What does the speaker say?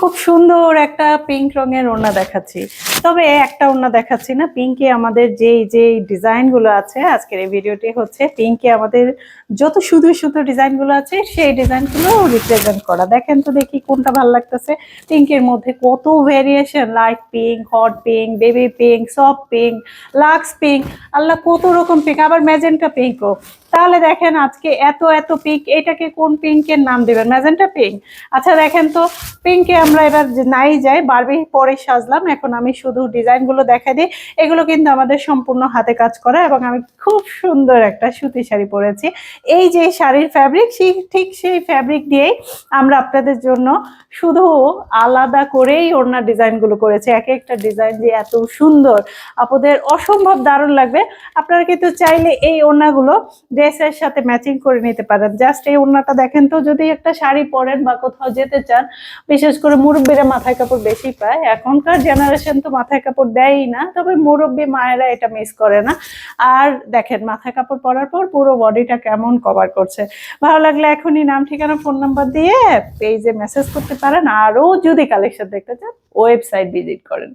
খুব সুন্দর একটা পিঙ্ক রঙের ওড়না দেখাচ্ছি। তবে একটা ওড়না দেখাচ্ছি না পিঙ্কে আমাদের যেই যেই ডিজাইনগুলো আছে, আজকের এই ভিডিওটি হচ্ছে পিঙ্কে আমাদের যত সুন্দর সুন্দর ডিজাইনগুলো আছে, সেই ডিজাইনগুলো রিপ্রেজেন্ট করা। দেখেন তো দেখি কোনটা ভালো লাগতেছে। পিঙ্কের মধ্যে কত variation light pink hot pink baby pink soft pink lux pink Allah কত রকম পিঙ্ক আবার ম্যাজেন্টা পিঙ্কও তাহলে দেখেন আজকে এত এত পিঙ্ক এটাকে কোন পিঙ্কের নাম দেবেন? ম্যাজেন্টা পিঙ্ক আচ্ছা দেখেন তো পিঙ্কে আমরা এবার নাই যাই বারবি পরে সাজলাম। এখন আমি শুধু ডিজাইনগুলো দেখা দিই। এগুলো কিন্তু আমাদের সম্পূর্ণ হাতে কাজ করা এবং আমি খুব সুন্দর একটা সুতি শাড়ি পরেছি। এই যে শাড়ির ফ্যাব্রিক সেই, ঠিক সেই ফ্যাব্রিক দিয়েই আমরা আপনাদের জন্য শুধু আলাদা করেই ওড়নার ডিজাইনগুলো করেছি। এক একটা ডিজাইন যে এত সুন্দর, আপনাদের অসম্ভব দারুণ লাগবে। আপনারা কিন্তু চাইলে এই ওড়নাগুলো ড্রেসের সাথে ম্যাচিং করে নিতে পারেন। জাস্ট এই ওড়নাটা দেখেন তো, যদি একটা শাড়ি পরেন বা কোথাও যেতে চান, বিশেষ করে মুরব্বীরা মাথায় কাপড় বেশি পায়। এখনকার জেনারেশন তো মাথায় কাপড় দেয়ই না, তবে মুরব্বী মায়েরা এটা মিস করে না। আর দেখেন, মাথায় কাপড় পরার পর পুরো বডিটা কেমন কভার করছে। ভালো লাগলে এখনই নাম, ঠিকানা ফোন নাম্বার দিয়ে পেজে মেসেজ করতে পারেন। আরও যদি কালেকশন দেখতে চান ওয়েবসাইট ভিজিট করেন।